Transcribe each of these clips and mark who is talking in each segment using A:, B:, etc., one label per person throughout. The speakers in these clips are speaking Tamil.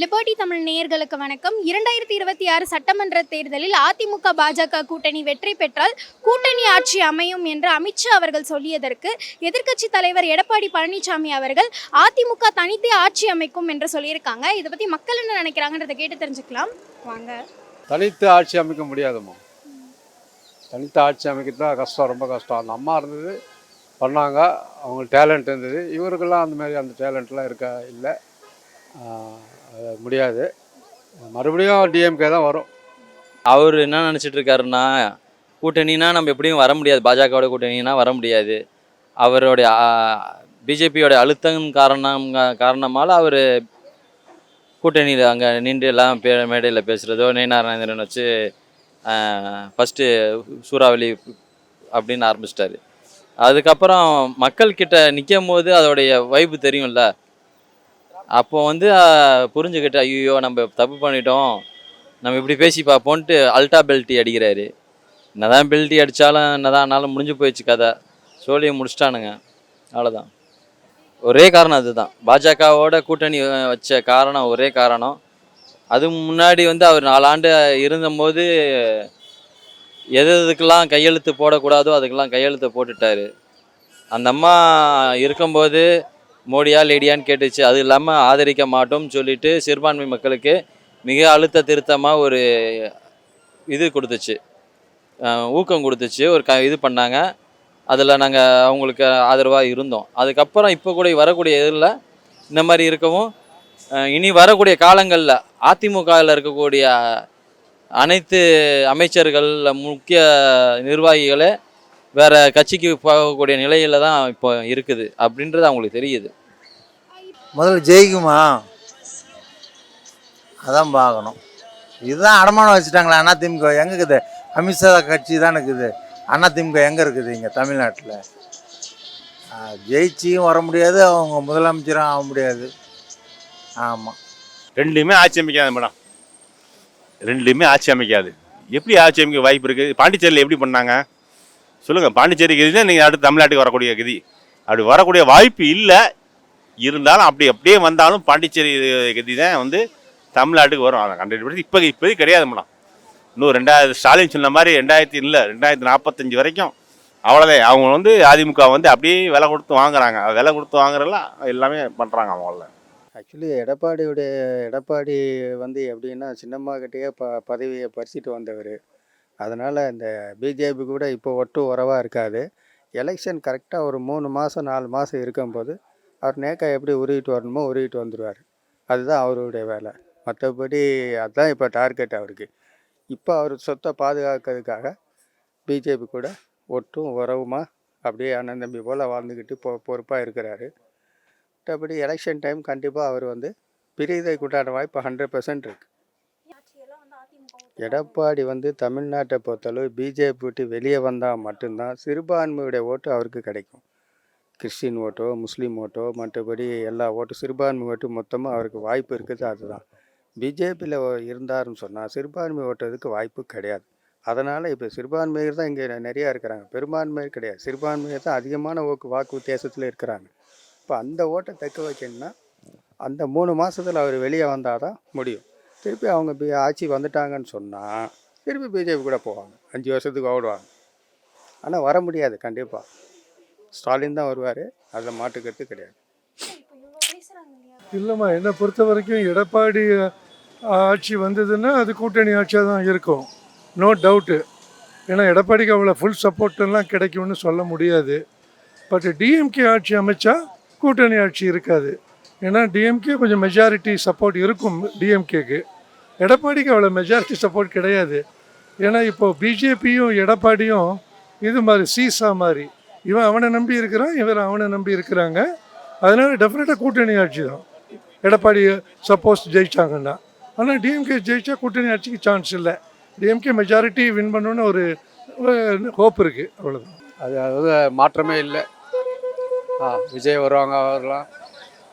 A: லிபர்டி தமிழ் நேயர்களுக்கு வணக்கம். இரண்டாயிரத்தி இருபத்தி ஆறு சட்டமன்ற தேர்தலில் அதிமுக பாஜக கூட்டணி வெற்றி பெற்றால் கூட்டணி ஆட்சி அமையும் என்று அமித்ஷா அவர்கள் சொல்லியதற்கு எதிர்க்கட்சி தலைவர் எடப்பாடி பழனிசாமி அவர்கள் அதிமுக தனித்தே ஆட்சி அமைக்கும் என்று சொல்லியிருக்காங்க. இதை பற்றி மக்கள் என்ன நினைக்கிறாங்கன்றதை கேட்டு தெரிஞ்சுக்கலாம். வாங்க.
B: தனித்து ஆட்சி அமைக்க முடியாதும்மா. தனித்து ஆட்சி அமைக்கிறது கஷ்டம் ரொம்ப கஷ்டம். அந்த அம்மா இருந்தது பண்ணாங்க அவங்க டேலண்ட் இருந்தது. இவருக்கெல்லாம் அந்த மாதிரி அந்த டேலண்ட்லாம் இருக்கா? இல்லை. முடியாது. மறுபடியும் டிஎம்கே தான் வரும்.
C: அவர் என்ன நினச்சிட்டு இருக்காருன்னா கூட்டணினா நம்ம எப்படியும் வர முடியாது. பாஜகவோட கூட்டணினா வர முடியாது. அவருடைய பிஜேபியோட அழுத்தம் காரணம் காரணமால் அவர் கூட்டணியில் அங்கே நின்று எல்லாம் பே மேடையில் பேசுகிறதோ நயனாராயணன் வச்சு ஃபஸ்ட்டு சூறாவளி அப்படின்னு ஆரம்பிச்சிட்டாரு. அதுக்கப்புறம் மக்கள்கிட்ட நிற்கும் போது அதோடைய வைப்பு தெரியும்ல. அப்போ வந்து ஆஹ், புரிஞ்சுக்கிட்டு ஐயோ நம்ம தப்பு பண்ணிட்டோம். நம்ம இப்படி பேசி பார்ப்போன்ட்டு அல்டா பெல்ட்டி அடிக்கிறாரு. என்னதான் பெல்ட்டி அடித்தாலும் என்னதான் ஆனாலும் முடிஞ்சு போயிடுச்சு கதை. சோழியை முடிச்சிட்டானுங்க. அவ்வளோதான் ஒரே காரணம் அதுதான். பாஜகவோட கூட்டணி வச்ச காரணம் ஒரே காரணம். அது முன்னாடி வந்து அவர் நாலாண்டு இருந்தபோது எது எதுக்கெல்லாம் கையெழுத்து போடக்கூடாதோ அதுக்கெல்லாம் கையெழுத்து போட்டுட்டார். அந்த அம்மா இருக்கும்போது மோடியா லேடியான்னு கேட்டுச்சு. அது இல்லாமல் ஆதரிக்க மாட்டோம்னு சொல்லிட்டு சிறுபான்மை மக்களுக்கு மிக அழுத்த திருத்தமாக ஒரு இது கொடுத்துச்சு. ஊக்கம் கொடுத்துச்சு. ஒரு க இது பண்ணாங்க. அதில் நாங்கள் அவங்களுக்கு ஆதரவாக இருந்தோம். அதுக்கப்புறம் இப்போ கூட வரக்கூடிய இதில் இந்த மாதிரி இருக்கவும் இனி வரக்கூடிய காலங்களில் அதிமுகவில் இருக்கக்கூடிய அனைத்து அமைச்சர்கள் முக்கிய நிர்வாகிகளே வேற கட்சிக்கு போகக்கூடிய நிலையில தான் இப்போ இருக்குது அப்படின்றது அவங்களுக்கு தெரியுது.
D: முதல்ல ஜெயிக்குமா? அதான் பார்க்கணும். இதுதான் அடமானம் வச்சுட்டாங்களா அண்ணா திமுக. எங்கே இருக்குது? அமித்ஷா கட்சி தான் இருக்குது. அண்ணா திமுக எங்கே இருக்குது இங்கே தமிழ்நாட்டில்? ஜெயிச்சியும் வர முடியாது அவங்க முதலமைச்சரும் ஆக முடியாது. ஆமாம்
E: ரெண்டுமே ஆட்சி அமைக்காது மேடம். ரெண்டுமே ஆட்சி அமைக்காது. எப்படி ஆட்சி அமைக்க வாய்ப்பு இருக்குது பாண்டிச்சேரியில் எப்படி பண்ணாங்க? சொல்லுங்கள் பாண்டிச்சேரி கதி தான் நீங்கள் அடுத்து தமிழ்நாட்டுக்கு வரக்கூடிய கதி அப்படி வரக்கூடிய வாய்ப்பு இல்லை. இருந்தாலும் அப்படி அப்படியே வந்தாலும் பாண்டிச்சேரி கதி தான் வந்து தமிழ்நாட்டுக்கு வரும். அதை கண்டிப்பாக இப்போ இப்போதைக்கு கிடையாது மேடம். இன்னும் ரெண்டாயிரத்து ஸ்டாலின் சொன்ன மாதிரி ரெண்டாயிரத்தி இல்லை ரெண்டாயிரத்தி நாற்பத்தஞ்சு வரைக்கும் அவ்வளோதான். அவங்க வந்து அதிமுக வந்து அப்படியே விலை கொடுத்து வாங்குறாங்க. விலை கொடுத்து வாங்குறதெல்லாம் எல்லாமே பண்ணுறாங்க அவங்கள
F: ஆக்சுவலி எடப்பாடியுடைய எடப்பாடி வந்து எப்படின்னா சின்னம்மாக்கிட்டேயே ப பதவியை பறிச்சிட்டு வந்தவர். அதனால் இந்த பிஜேபி கூட இப்போ ஒட்டு உறவாக இருக்காது எலெக்ஷன் கரெக்டாக ஒரு மூணு மாதம் நாலு மாதம் இருக்கும்போது அவர் நேக்கா எப்படி உருவிட்டு வரணுமோ உருவிட்டு வந்துடுவார் அதுதான் அவருடைய வேலை. மற்றபடி அதுதான் இப்போ டார்கெட் அவருக்கு. இப்போ அவர் சொத்தை பாதுகாக்கிறதுக்காக பிஜேபி கூட ஒட்டும் உறவுமா அப்படியே அண்ணன் தம்பி போல் வாழ்ந்துக்கிட்டு பொ பொறுப்பாக இருக்கிறாரு. மற்றபடி எலெக்ஷன் டைம் கண்டிப்பாக அவர் வந்து பிரிதை கூட்டான வாய்ப்பு ஹண்ட்ரட் பர்சன்ட் இருக்குது எடப்பாடி வந்து தமிழ்நாட்டை பொறுத்தளவு பிஜேபி விட்டு வெளியே வந்தால் மட்டும்தான் சிறுபான்மையுடைய ஓட்டு அவருக்கு கிடைக்கும். கிறிஸ்டின் ஓட்டோ முஸ்லீம் ஓட்டோ மற்றபடி எல்லா ஓட்டும் சிறுபான்மை ஓட்டு மொத்தமாக அவருக்கு வாய்ப்பு இருக்குது அதுதான். பிஜேபியில் இருந்தாருன்னு சொன்னால் சிறுபான்மை ஓட்டுறதுக்கு வாய்ப்பு கிடையாது. அதனால் இப்போ சிறுபான்மையர் தான் இங்கே நிறையா இருக்கிறாங்க. பெரும்பான்மையர் கிடையாது. சிறுபான்மையர் தான் அதிகமான ஓக்கு வாக்கு வித்தியாசத்தில் இருக்கிறாங்க. இப்போ அந்த ஓட்டை தக்க வைக்கணும்னா அந்த மூணு மாதத்தில் அவர் வெளியே வந்தால் தான் முடியும். திருப்பி அவங்க பி ஆட்சி வந்துட்டாங்கன்னு சொன்னால் திருப்பி பிஜேபி கூட போவாங்க. அஞ்சு வருஷத்துக்கு ஓடுவாங்க. ஆனால் வர முடியாது கண்டிப்பாக ஸ்டாலின் தான் வருவார் அதில் மாட்டுக்கிறது கிடையாது.
G: இல்லைம்மா என்னை பொறுத்த வரைக்கும் எடப்பாடி ஆட்சி வந்ததுன்னா அது கூட்டணி ஆட்சியாக தான் இருக்கும். நோ டவுட்டு ஏன்னா எடப்பாடிக்கு அவ்வளோ ஃபுல் சப்போர்ட்டெல்லாம் கிடைக்கும்னு சொல்ல முடியாது. பட் டிஎம்கே ஆட்சி அமைச்சா கூட்டணி ஆட்சி இருக்காது. ஏன்னா டிஎம்கே கொஞ்சம் மெஜாரிட்டி சப்போர்ட் இருக்கும் டிஎம்கேக்கு எடப்பாடிக்கு அவ்வளோ மெஜாரிட்டி சப்போர்ட் கிடையாது. ஏன்னா இப்போது பிஜேபியும் எடப்பாடியும் இது மாதிரி சீசா மாதிரி இவன் அவனை நம்பி இருக்கிறான் இவர் அவனை நம்பி இருக்கிறாங்க. அதனால் டெஃபினட்டாக கூட்டணி ஆட்சி தான். எடப்பாடி சப்போஸ் ஜெயிச்சாங்கன்னா. ஆனால் டிஎம்கே ஜெயிச்சா கூட்டணி ஆட்சிக்கு சான்ஸ் இல்லை. டிஎம்கே மெஜாரிட்டி வின் பண்ணணும்னு ஒரு ஹோப் இருக்குது அவ்வளோதான்
B: அது அதாவது மாற்றமே இல்லை. ஆ விஜய் வருவாங்க வரலாம்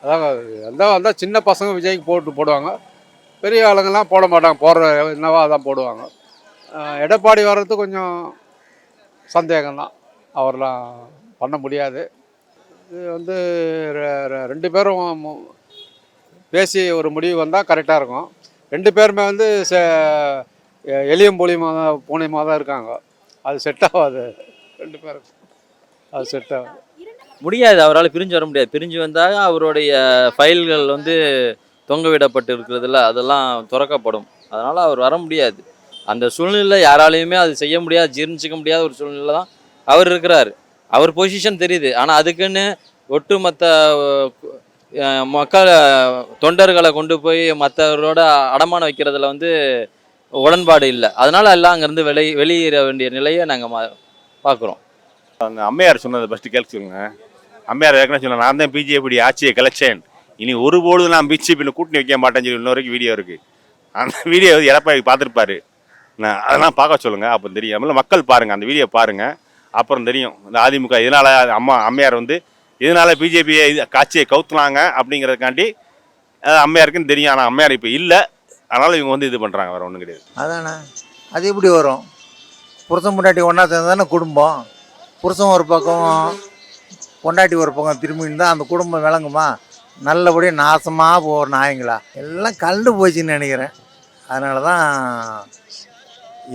B: அதான் வந்தால் வந்தால் சின்ன பசங்க விஜய்க்கு போட்டு போடுவாங்க. பெரிய ஆளுங்கெல்லாம் போட மாட்டாங்க. போடுற என்னவோ அதான் போடுவாங்க. எடப்பாடி வர்றது கொஞ்சம் சந்தேகம்தான். அவர்லாம் பண்ண முடியாது. இது வந்து ரெண்டு பேரும் பேசி ஒரு முடிவு வந்தால் கரெக்டாக இருக்கும். ரெண்டு பேருமே வந்து ச எளியம் எளியும் தான் பூனையமாக தான் இருக்காங்க. அது செட் ஆகாது ரெண்டு பேரும். அது செட் ஆகாது
C: முடியாது. அவரால் பிரிஞ்சு வர முடியாது. பிரிஞ்சு வந்தால் அவருடைய ஃபைல்கள் வந்து தொங்க விடப்பட்டு இருக்கிறதுல அதெல்லாம் துறக்கப்படும். அதனால் அவர் வர முடியாது. அந்த சூழ்நிலை யாராலையுமே அது செய்ய முடியாது ஜீர்ணிச்சிக்க முடியாத ஒரு சூழ்நிலை தான் அவர் இருக்கிறார். அவர் பொசிஷன் தெரியுது. ஆனால் அதுக்குன்னு ஒட்டுமொத்த மக்கள் தொண்டர்களை கொண்டு போய் மற்றவரோட அடமானம் வைக்கிறதுல வந்து உடன்பாடு இல்லை. அதனால் எல்லாம் அங்கேருந்து வெளி வெளியேற வேண்டிய நிலையை நாங்கள் மா பார்க்குறோம்
E: அங்கே அம்மையார் சொன்னதை ஃபஸ்ட்டு கேட்க சொல்லுங்க. அம்மையார் ஏற்கனவே சொன்னேன் நான் தான் பிஜேபி ஆட்சியை கிளச்சேன். இனி ஒருபொழுது நான் பிஜேபியில் கூட்டணி வைக்க மாட்டேன்னு சொல்லி இன்னொரு வரைக்கும் வீடியோ இருக்குது அந்த வீடியோ எடப்பாடி பார்த்துருப்பாரு. நான் அதெல்லாம் பார்க்க சொல்லுங்கள் அப்போ தெரியும். மக்கள் பாருங்கள் அந்த வீடியோ பாருங்கள் அப்புறம் தெரியும். இந்த அதிமுக இதனால் அம்மா அம்மையார் வந்து இதனால் பிஜேபியை இது காட்சியை கவுத்துனாங்க அப்படிங்கிறதுக்காண்டி அம்மையாருக்குன்னு தெரியும். ஆனால் அம்மையார் இப்போ இல்லை. அதனால் இவங்க வந்து இது பண்ணுறாங்க வேறு ஒன்றும் கிடையாது.
D: அதானே? அது எப்படி வரும்? புருஷன் பொண்டாட்டி ஒன்றா சேர்ந்து தானே குடும்பம்? புருஷன் ஒரு பக்கம் பொண்டாட்டி ஒரு பக்கம் திரும்பின்னு தான் அந்த குடும்பம் விளங்குமா? நல்லபடியாக நாசமாக போகிற நாயங்களா? எல்லாம் கண்டு போச்சுன்னு நினைக்கிறேன். அதனால தான்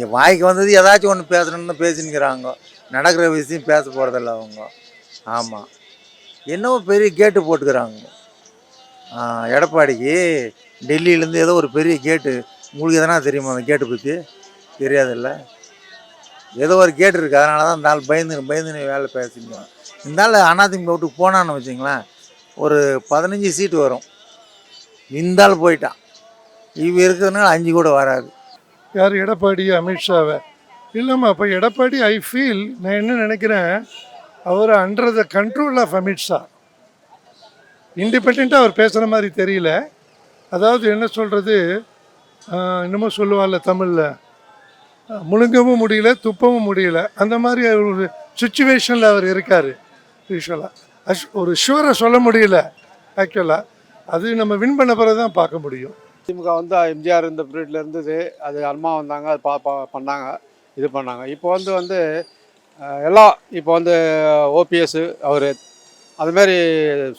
D: என் வாய்க்கு வந்தது ஏதாச்சும் ஒன்று பேசணும்னு பேசினுக்கிறாங்க நடக்கிற விஷயம் பேச போகிறதில்ல அவங்க. ஆமாம் என்னவோ பெரிய கேட்டு போட்டுக்கிறாங்க. எடப்பாடிக்கு டெல்லியிலேருந்து ஏதோ ஒரு பெரிய கேட்டு. உங்களுக்கு எதனா தெரியுமா அந்த கேட்டு பற்றி தெரியாதில்ல? ஏதோ ஒரு கேட்டு இருக்குது அதனால தான் இந்த ஆள் பயந்துன்னு பயந்துன்னு வேலை பேசிக்கணும் இந்த ஆள் அதிமுக விட்டு போனான்னு வச்சுங்களேன். ஒரு பதினஞ்சு சீட்டு வரும். இந்தால் போயிட்டான். இவ இருக்கிறதுனால அஞ்சு கூட வராது.
G: யார் எடப்பாடி அமித்ஷாவை இல்லைம்மா இப்போ எடப்பாடி ஐ ஃபீல் நான் என்ன நினைக்கிறேன் அவர் under the control of Amit Shah இண்டிபெண்ட்டாக அவர் பேசுகிற மாதிரி தெரியல. அதாவது என்ன சொல்கிறது இன்னமும் சொல்லுவாள்ல தமிழில் முழுங்கவும் முடியல துப்பவும் முடியல. அந்த மாதிரி ஒரு சுச்சுவேஷனில் அவர் இருக்கார் யூஸ்வலாக ஒரு ஷுவரை சொல்ல முடியல ஆக்சுவலாக அது நம்ம வின் பண்ண பிறகு தான் பார்க்க முடியும்.
B: திமுக வந்து எம்ஜிஆர் இந்த பீரியட்ல இருந்தது அது அம்மா வந்தாங்க அது பா பா- பண்ணாங்க இது பண்ணாங்க. இப்போ வந்து வந்து எல்லாம் இப்போ வந்து ஓபிஎஸ் அவர் அதுமாரி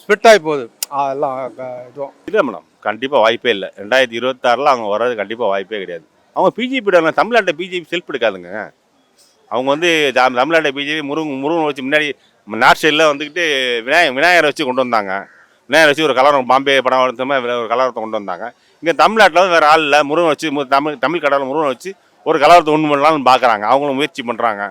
B: ஸ்பிட் ஆகி போகுது. எல்லாம் இதுவும்.
E: இல்லை மேடம் கண்டிப்பாக வாய்ப்பே இல்லை. ரெண்டாயிரத்தி இருபத்தாறில் அவங்க வர்றது கண்டிப்பாக வாய்ப்பே கிடையாது. அவங்க பிஜேபி தமிழ்நாட்டை பிஜேபி செல்ஃப் எடுக்காதுங்க. அவங்க வந்து தம்- தமிழ்நாட்டை பிஜேபி முருகன் முருகன் வச்சு முன்னாடி நார்த் சைடில் வந்துக்கிட்டு விநாயகர் விநாயகரை வச்சு கொண்டு வந்தாங்க. விநாயகரை வச்சு ஒரு கலவரம் பாம்பே படம் எடுத்த மாதிரி ஒரு கலவரத்தை கொண்டு வந்தாங்க. இங்கே தமிழ்நாட்டில் வந்து வேறு ஆள் இல்லை. முருகன் வச்சு மு- தமிழ் தமிழ் கடவுள் முருகன் வச்சு ஒரு கலவரத்தை உண்டு பண்ணலாம்னு பார்க்குறாங்க அவங்களும் முயற்சி பண்ணுறாங்க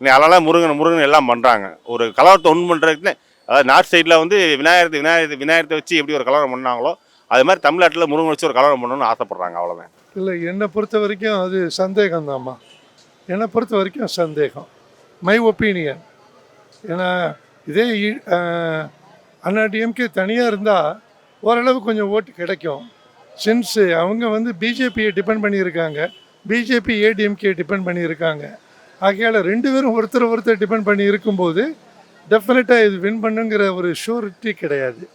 E: அதனால் முருகன் முருகன் எல்லாம் பண்ணுறாங்க ஒரு கலவரத்தை உண்டு பண்ணுறதுக்குன்னு அதாவது நார்த் சைடில் வந்து விநாயகர் விநாயகத்தை விநாயகத்தை வச்சு எப்படி ஒரு கலவரம் பண்ணாங்களோ அது மாதிரி தமிழ்நாட்டில் முருகன் வச்சு ஒரு கலவரம் பண்ணணும்னு ஆசைப்பட்றாங்க அவ்வளோதான்
G: இல்லை என்னை பொறுத்த வரைக்கும் அது சந்தேகம் தான்மா என்னை பொறுத்த வரைக்கும் சந்தேகம். மை ஒப்பீனியன் ஏன்னா இதே இ- அண்ணா டிஎம்கே தனியாக இருந்தால் ஓரளவு கொஞ்சம் ஓட்டு கிடைக்கும். சின்ஸ் அவங்க வந்து பிஜேபியை டிபெண்ட் பண்ணியிருக்காங்க. பிஜேபி ஏடிஎம்கே டிபெண்ட் பண்ணியிருக்காங்க. ஆகையால் ரெண்டு பேரும் ஒருத்தர் ஒருத்தர் டிபெண்ட் பண்ணி இருக்கும்போது டெஃபினட்டாக இது வின் பண்ணுங்கிற ஒரு ஷூரிட்டி கிடையாது.